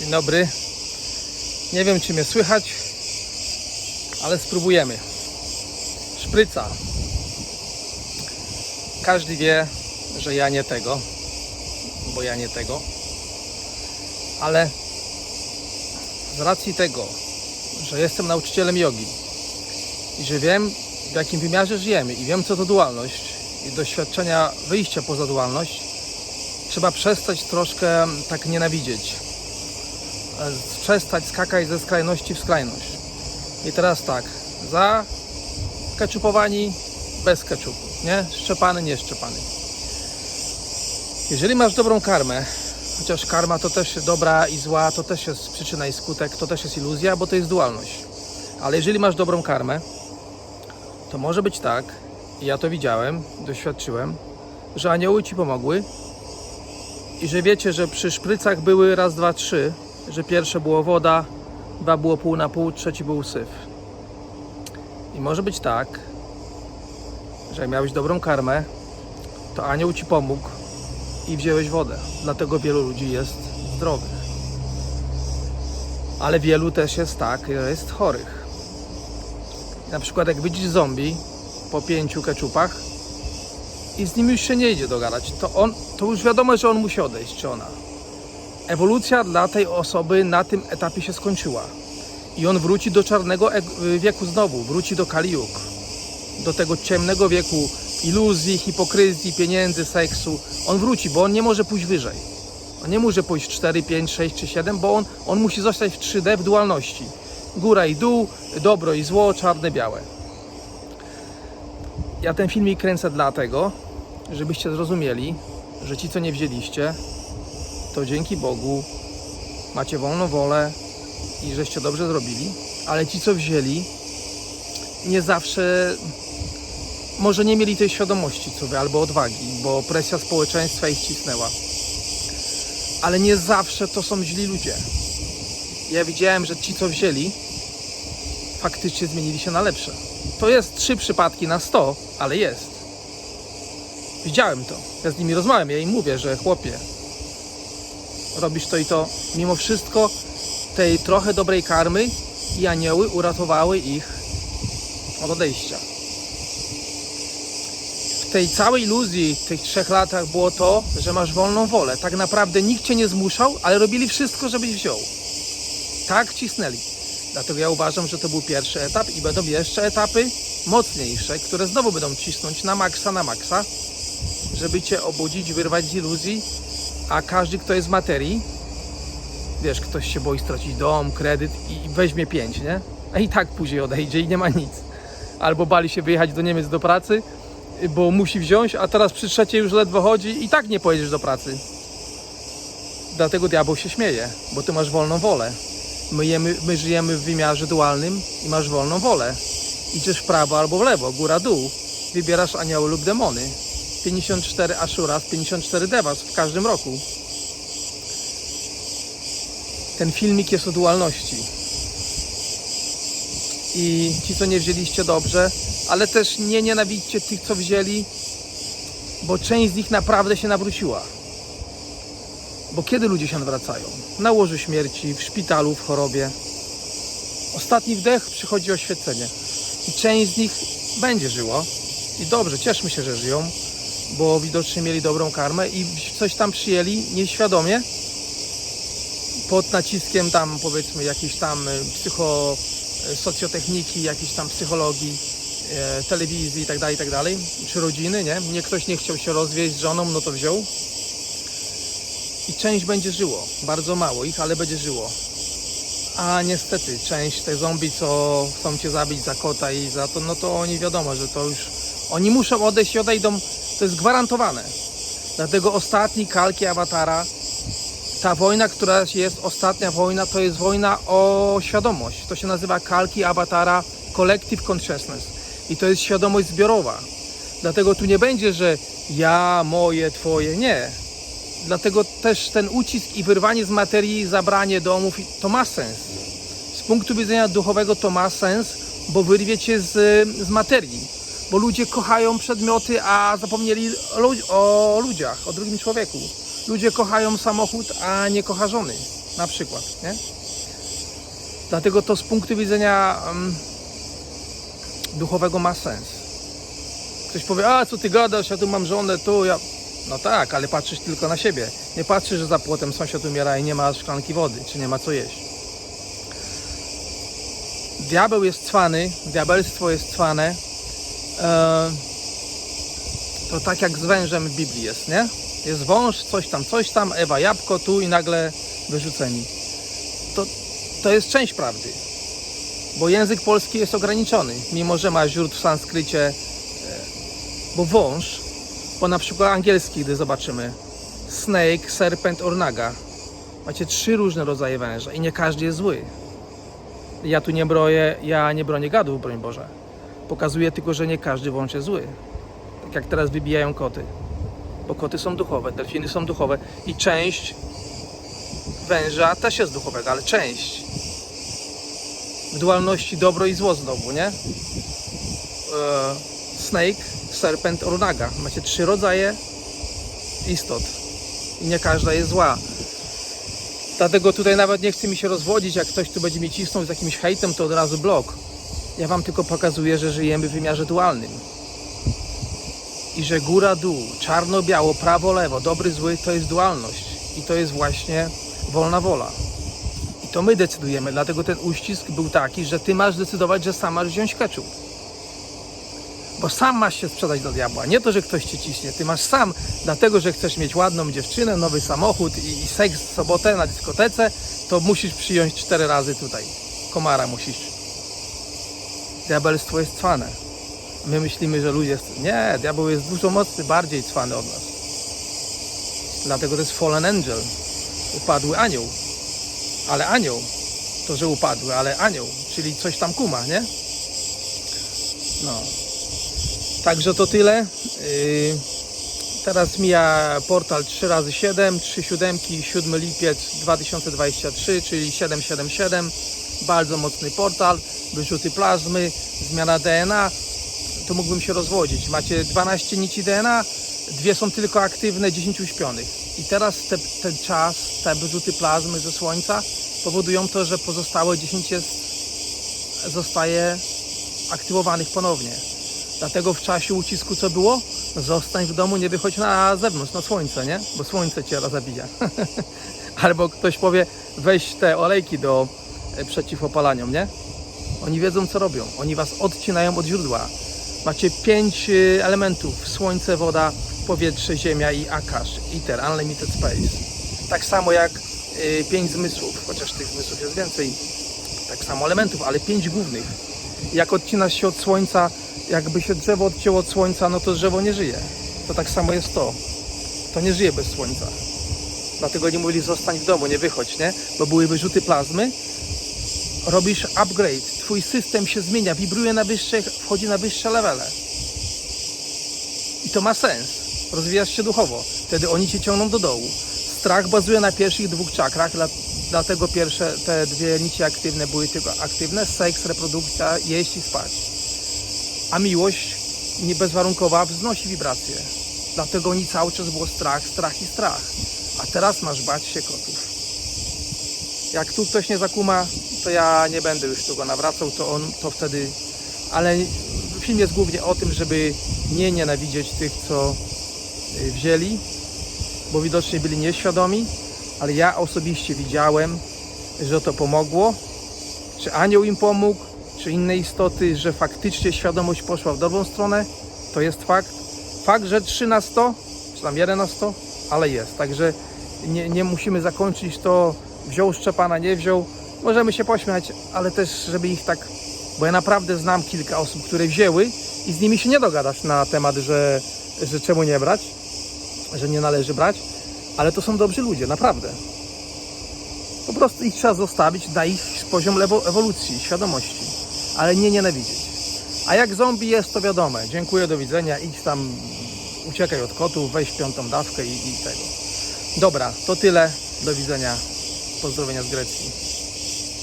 Dzień dobry. Nie wiem, czy mnie słychać, ale spróbujemy. Szpryca. Każdy wie, że ja nie tego, bo ja nie tego. Ale z racji tego, że jestem nauczycielem jogi i że wiem, w jakim wymiarze żyjemy i wiem, co to dualność i doświadczenia wyjścia poza dualność, trzeba przestać troszkę tak nienawidzieć. Przestać skakać ze skrajności w skrajność. I teraz tak, za keczupowani, bez keczupu, nie? Szczepany, nie szczepany. Jeżeli masz dobrą karmę, chociaż karma to też dobra i zła, to też jest przyczyna i skutek, to też jest iluzja, bo to jest dualność. Ale jeżeli masz dobrą karmę, to może być tak, i ja to widziałem, doświadczyłem, że anioły ci pomogły i że wiecie, że przy szprycach były raz, dwa, trzy, że pierwsze było woda, dwa było pół na pół, trzeci był syf. I może być tak, że jak miałeś dobrą karmę, to anioł ci pomógł i wziąłeś wodę. Dlatego wielu ludzi jest zdrowych. Ale wielu też jest tak, że jest chorych. Na przykład jak widzisz zombie po pięciu keczupach i z nim już się nie idzie dogadać, to on, to już wiadomo, że on musi odejść, czy ona. Ewolucja dla tej osoby na tym etapie się skończyła. I on wróci do czarnego e- wieku znowu, wróci do Kaliuk. Do tego ciemnego wieku iluzji, hipokryzji, pieniędzy, seksu. On wróci, bo on nie może pójść wyżej. On nie może pójść 4, 5, 6 czy 7, bo on, on musi zostać w 3D w dualności. Góra i dół, dobro i zło, czarne, białe. Ja ten filmik kręcę dlatego, żebyście zrozumieli, że ci, co nie wzięliście, to dzięki Bogu macie wolną wolę i żeście dobrze zrobili, ale ci, co wzięli, nie zawsze może nie mieli tej świadomości, co wy, albo odwagi, bo presja społeczeństwa ich cisnęła. Ale nie zawsze to są źli ludzie. Ja widziałem, że ci, co wzięli, faktycznie zmienili się na lepsze. To jest trzy przypadki na 100, ale jest. Widziałem to. Ja z nimi rozmawiam, ja im mówię, że chłopie, robisz to i to. Mimo wszystko tej trochę dobrej karmy i anioły uratowały ich od odejścia. W tej całej iluzji w tych trzech latach było to, że masz wolną wolę. Tak naprawdę nikt cię nie zmuszał, ale robili wszystko, żebyś wziął. Tak cisnęli. Dlatego ja uważam, że to był pierwszy etap i będą jeszcze etapy mocniejsze, które znowu będą cisnąć na maksa, na maksa, żeby cię obudzić, wyrwać z iluzji, a każdy, kto jest w materii, wiesz, ktoś się boi stracić dom, kredyt i weźmie pięć, nie? A i tak później odejdzie i nie ma nic. Albo bali się wyjechać do Niemiec do pracy, bo musi wziąć, a teraz przy trzeciej już ledwo chodzi i tak nie pojedziesz do pracy. Dlatego diabeł się śmieje, bo ty masz wolną wolę. My, jemy, my żyjemy w wymiarze dualnym i masz wolną wolę. Idziesz w prawo albo w lewo, góra, dół. Wybierasz anioły lub demony. 54 Ashuras, 54 Devas w każdym roku. Ten filmik jest o dualności. I ci, co nie wzięliście dobrze, ale też nie nienawidźcie tych, co wzięli, bo część z nich naprawdę się nawróciła. Bo kiedy ludzie się nawracają? Na łożu śmierci, w szpitalu, w chorobie. Ostatni wdech przychodzi oświecenie. I część z nich będzie żyło. I dobrze, cieszmy się, że żyją, bo widocznie mieli dobrą karmę i coś tam przyjęli nieświadomie. Pod naciskiem tam powiedzmy jakiejś tam y, psycho, y, socjotechniki, jakiejś tam psychologii, e, telewizji i tak dalej, i tak czy rodziny, nie? Nie ktoś nie chciał się rozwieść z żoną, no to wziął. I część będzie żyło, bardzo mało ich, ale będzie żyło. A niestety, część te zombie, co chcą cię zabić za kota i za to, no to oni wiadomo, że to już. Oni muszą odejść i odejdą, to jest gwarantowane. Dlatego ostatni kalki awatara, ta wojna, która jest, ostatnia wojna, to jest wojna o świadomość. To się nazywa kalki awatara Collective Consciousness. I to jest świadomość zbiorowa. Dlatego tu nie będzie, że ja, moje, twoje, nie. Dlatego też ten ucisk i wyrwanie z materii, zabranie domów, to ma sens. Z punktu widzenia duchowego to ma sens, bo wyrwie cię z, z materii. Bo ludzie kochają przedmioty, a zapomnieli o, lu- o ludziach, o drugim człowieku. Ludzie kochają samochód, a nie kocha żony Na przykład, nie? Dlatego to z punktu widzenia em, duchowego ma sens. Ktoś powie, a co ty gadasz, ja tu mam żonę, tu ja... No tak, ale patrzysz tylko na siebie. Nie patrzysz, że za płotem sąsiad umiera i nie ma szklanki wody, czy nie ma co jeść. Diabeł jest cwany, diabelstwo jest cwane. E, to tak jak z wężem w Biblii jest, nie? Jest wąż, coś tam, coś tam, Ewa jabłko tu i nagle wyrzuceni. To, to jest część prawdy. Bo język polski jest ograniczony, mimo że ma źródł w sanskrycie. e, Bo wąż, bo na przykład angielski, gdy zobaczymy, snake, serpent or naga. Macie trzy różne rodzaje węża i nie każdy jest zły. Ja tu nie broję, ja nie bronię gadów, broń Boże. Pokazuję tylko, że nie każdy wąż jest zły. Tak jak teraz wybijają koty. Bo koty są duchowe, delfiny są duchowe i część węża też jest duchowego, ale część. W dualności dobro i zło znowu, nie? E, snake, serpent or naga. Macie trzy rodzaje istot i nie każda jest zła. Dlatego tutaj nawet nie chce mi się rozwodzić, jak ktoś tu będzie mi cisnął z jakimś hejtem, to od razu blok. Ja wam tylko pokazuję, że żyjemy w wymiarze dualnym. I że góra, dół, czarno, biało, prawo, lewo, dobry, zły, to jest dualność. I to jest właśnie wolna wola. I to my decydujemy, dlatego ten uścisk był taki, że ty masz decydować, że sam masz wziąć ketchup. Bo sam masz się sprzedać do diabła. Nie to, że ktoś cię ciśnie. Ty masz sam, dlatego że chcesz mieć ładną dziewczynę, nowy samochód i, i seks w sobotę na dyskotece, to musisz przyjąć cztery razy tutaj. Komara musisz. Diabelstwo jest cwane. My myślimy, że ludzie... Nie, diabeł jest dużo mocny, bardziej cwany od nas. Dlatego to jest fallen angel. Upadły anioł. Ale anioł, to że upadły, ale anioł, czyli coś tam kuma, nie? No. Także to tyle. Yy, Teraz mija portal 3x7, 3 siódemki, 7 lipiec 2023, czyli 777. Bardzo mocny portal, wyrzuty plazmy, zmiana DNA. To mógłbym się rozwodzić. Macie 12 nici DNA, dwie są tylko aktywne, 10 uśpionych. I teraz te, ten czas, te wyrzuty plazmy ze Słońca powodują to, że pozostałe 10 jest, zostaje aktywowanych ponownie. Dlatego w czasie ucisku co było? Zostań w domu, nie wychodź na zewnątrz, na słońce, nie? Bo słońce cię zabija. Albo ktoś powie, weź te olejki do e, przeciwopalaniom, nie? Oni wiedzą co robią. Oni was odcinają od źródła. Macie pięć e, elementów. Słońce, woda, powietrze, ziemia i akash. Ether, unlimited space. Tak samo jak e, pięć zmysłów, chociaż tych zmysłów jest więcej. Tak samo elementów, ale pięć głównych. Jak odcinasz się od słońca, jakby się drzewo odcięło od słońca, no to drzewo nie żyje. To tak samo jest to. To nie żyje bez słońca. Dlatego nie mówili zostań w domu, nie wychodź, nie? Bo były wyrzuty plazmy. Robisz upgrade. Twój system się zmienia, wibruje na wyższe, wchodzi na wyższe levele. I to ma sens. Rozwijasz się duchowo. Wtedy oni cię ciągną do dołu. Strach bazuje na pierwszych dwóch czakrach, dla- dlatego pierwsze te dwie nici aktywne były tylko aktywne. Seks, reprodukcja, jeść i spać. A miłość nie bezwarunkowa wznosi wibracje. Dlatego oni cały czas było strach, strach i strach. A teraz masz bać się kotów. Jak tu ktoś nie zakuma, to ja nie będę już tu go nawracał, to on to wtedy. Ale film jest głównie o tym, żeby nie nienawidzieć tych, co y, wzięli, bo widocznie byli nieświadomi, ale ja osobiście widziałem, że to pomogło. Czy anioł im pomógł, czy inne istoty, że faktycznie świadomość poszła w dobrą stronę, to jest fakt. Fakt, że 3 na 100, czy tam 1 na 100, ale jest. Także nie, nie musimy zakończyć to, wziął Szczepana, nie wziął. Możemy się pośmiać, ale też, żeby ich tak, bo ja naprawdę znam kilka osób, które wzięły i z nimi się nie dogadasz na temat, że, że czemu nie brać, że nie należy brać, ale to są dobrzy ludzie, naprawdę. Po prostu ich trzeba zostawić na ich poziom ewolucji, świadomości, ale nie nienawidzieć. A jak zombie jest, to wiadomo. Dziękuję, do widzenia, idź tam, uciekaj od kotów, weź piątą dawkę i, i tego. Dobra, to tyle. Do widzenia. Pozdrowienia z Grecji.